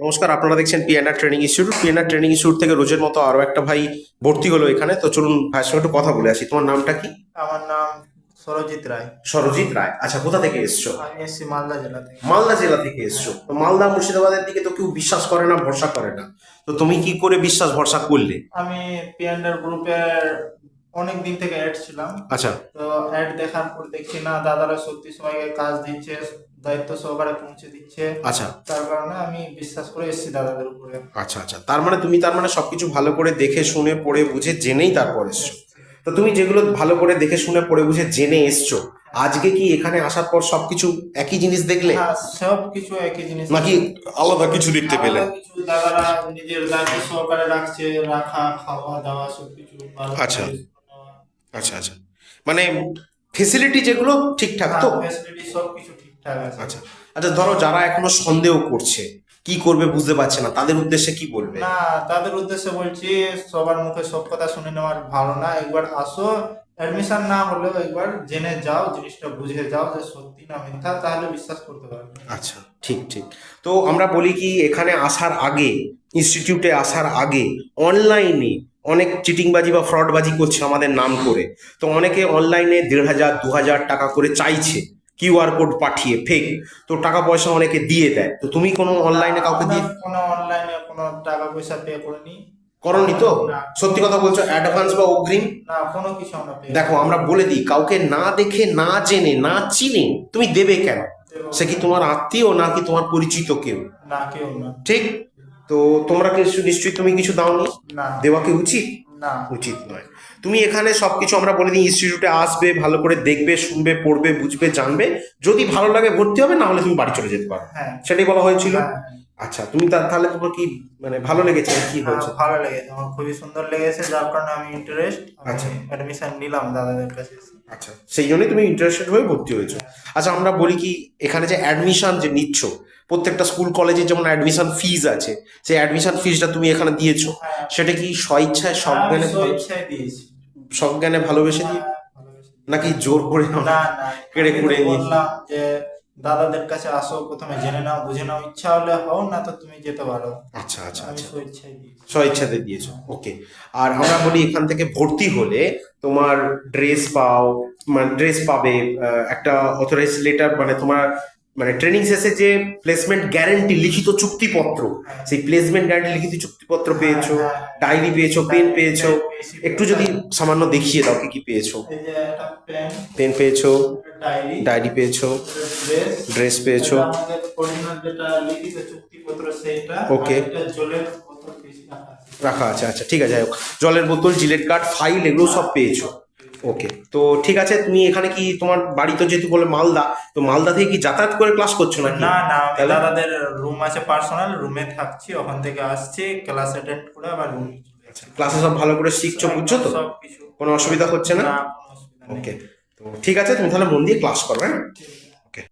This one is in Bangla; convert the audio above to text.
নমস্কার আপনারা দেখছেন PNR training institute PNR training institute থেকে রোজের মতো আরও একটা ভাই ভর্তি হলো এখানে। তো চলুন ভাইয়ের সঙ্গে একটু কথা বলে আসি। তোমার নামটা কি? আমার নাম সরজিৎ রায়। সরজিৎ রায়। আচ্ছা কোথা থেকে এসছো? আমি এসছি মালদা জেলা থেকে। মালদা জেলা থেকে এসছো। তো মালদা মুর্শিদাবাদের দিকে তো কেউ বিশ্বাস করে না ভরসা করে না। তো তুমি কি করে বিশ্বাস ভরসা করলে? আমি পিএনডার গ্রুপের অনেক দিন থেকে অ্যাড ছিলাম। আচ্ছা। তো অ্যাড দেখার পর দেখছি না দাদারা সত্যি সবাইকে কাজ দিচ্ছে দায়িত্ব সহকারে পৌঁছে দিচ্ছে। আচ্ছা। তার কারণে আমি বিশ্বাস করে এসেছি দাদাদের উপরে। আচ্ছা আচ্ছা। তার মানে তুমি তার মানে সবকিছু ভালো করে দেখে শুনে পড়ে বুঝে জেনেই তারপর এসছো। তো তুমি যেগুলো ভালো করে দেখে শুনে পড়ে বুঝে জেনে এসছো আজকে কি এখানে আসার পর সবকিছু একই জিনিস দেখলে? হ্যাঁ সব কিছু একই জিনিস নাকি আলাদা কিছু দেখতে পেলে? দাদারা নিজের দায়িত্ব সহকারে রাখছে রাখা খাওয়া দাওয়া সবকিছু আচ্ছা। আচ্ছা আচ্ছা। মানে ফেসিলিটি যেগুলো ঠিকঠাক তো? হ্যাঁ, facility সবকিছু ঠিকঠাক আছে। আচ্ছা। আচ্ছা ধরো যারা এখনও সন্দেহ করছে কি করবে বুঝতে পারছে না তাদের উদ্দেশ্যে কি বলবে? না তাদের উদ্দেশ্যে বলছি সবার মুখে সব কথা শুনে নেওয়ার ভালো না। একবার আসো অ্যাডমিশন না হলেও একবার জেনে যাও জিনিসটা বুঝে যাও যে সত্যি না মিথ্যা তাহলে বিশ্বাস করতে পারবে আচ্ছা ঠিক ঠিক। তো আমরা বলি কি এখানে আসার আগে ইনস্টিটিউটে আসার আগে অনলাইনে অনেক চিটিংবাজি বা ফ্রডবাজি করছে আমাদের নাম করে। তো অনেকে অনলাইনে দেড় হাজার দু হাজার টাকা করে চাইছে কিউআর কোড পাঠিয়ে ফেক তো টাকা পয়সা অনেকে দিয়ে দেয়। তো তুমি কোনো অনলাইনে কাউকে দিয়ে কোনো অনলাইনে কোনো টাকা পয়সা পে করিনি। করনি তো? সত্যি কথা বলছো অ্যাডভান্স বা অগ্রিম? না কোনো কিছু আমরা দেখো আমরা বলে দিই কাউকে না দেখে না জেনে না চিনে তুমি দেবে কেন? সে কি তোমার আত্মীয় নাকি তোমার পরিচিত কেউ? না কেউ না। ঠিক? তো তোমরা কিছু নিশ্চয়ই তুমি কিছু দাওনি? না। দেওয়া কি উচিত? না। উচিত নয়। তুমি এখানে সবকিছু আমরা বলে দিই ইনস্টিটিউটে আসবে ভালো করে দেখবে শুনবে পড়বে বুঝবে জানবে। যদি ভালো লাগে ভর্তি হবে না হলে তুমি বাড়ি চলে যেতে পারো। হ্যাঁ। সেটাই বলা হয়েছিল। হ্যাঁ, আচ্ছা তুমি তাহলে তোমার কি মানে ভালো লেগেছে কি হ্যাঁ, হয়েছে? ভালো লেগেছে আমার খুবই সুন্দর লেগেছে যার কারণে আমি ইন্টারেস্ট আচ্ছা। অ্যাডমিশন নিলাম দাদাদের কাছে। আচ্ছা সেই জন্যই তুমি ইন্টারেস্টেড হয়ে ভর্তি হয়েছো। আচ্ছা আমরা বলি কি এখানে যে অ্যাডমিশন যে নিচ্ছ প্রত্যেকটা স্কুল কলেজে যেমন অ্যাডমিশন ফিজ আছে সেই অ্যাডমিশন ফিজটা তুমি এখানে দিয়েছ হ্যাঁ। সেটা কি স্বইচ্ছায় সজ্ঞানে ভালো- দিয়েছি। সজ্ঞানে ভালোবেসে দিয়ে হ্যাঁ। নাকি জোর করে না না কেড়ে কুড়ে নিয়ে- যে দাদাদের কাছে আসো প্রথমে জেনে নাও বুঝে নাও ইচ্ছা হলে হও না তো তুমি যেতে পারো। আচ্ছা আচ্ছা আমি আচ্ছা। স্বেচ্ছায় দিয়েছি। দিয়েছ ওকে। আর আমরা বলি এখান থেকে ভর্তি হলে তোমার ড্রেস পাও মানে ড্রেস পাবে একটা অথরাইজ লেটার মানে তোমার মানে ট্রেনিং শেষে যে প্লেসমেন্ট গ্যারেন্টি লিখিত চুক্তিপত্র হ্যাঁ। সেই প্লেসমেন্ট গ্যারেন্টি লিখিত চুক্তিপত্র পেয়েছ হ্যাঁ, হ্যাঁ। ডায়েরি পেয়েছ পেন পেয়েছ। একটু যদি সামান্য দেখিয়ে দাও কি কি পেয়েছ? পেন পেয়েছ ডায়েরি পেয়েছ ড্রেস পেয়েছ। বেশি রাখা আছে। আচ্ছা ঠিক আছে জলের বোতল জিলেট কার্ড ফাইল এগুলো সব পেয়েছ। ওকে তো ঠিক আছে তুমি এখানে কি তোমার বাড়ি তো যেহেতু বলে মালদা তো মালদা থেকে কি যাতায়াত করে ক্লাস করছ না না না? দাদাদের রুম আছে পার্সোনাল রুমে থাকছি ওখান থেকে আসছি ক্লাস অ্যাটেন্ড করে আবার রুম ক্লাসে সব ভালো করে শিখছো বুঝছ তো? সব কিছু কোনো অসুবিধা হচ্ছে না? ওকে তো ঠিক আছে তুমি তাহলে মন দিয়ে ক্লাস করো হ্যাঁ।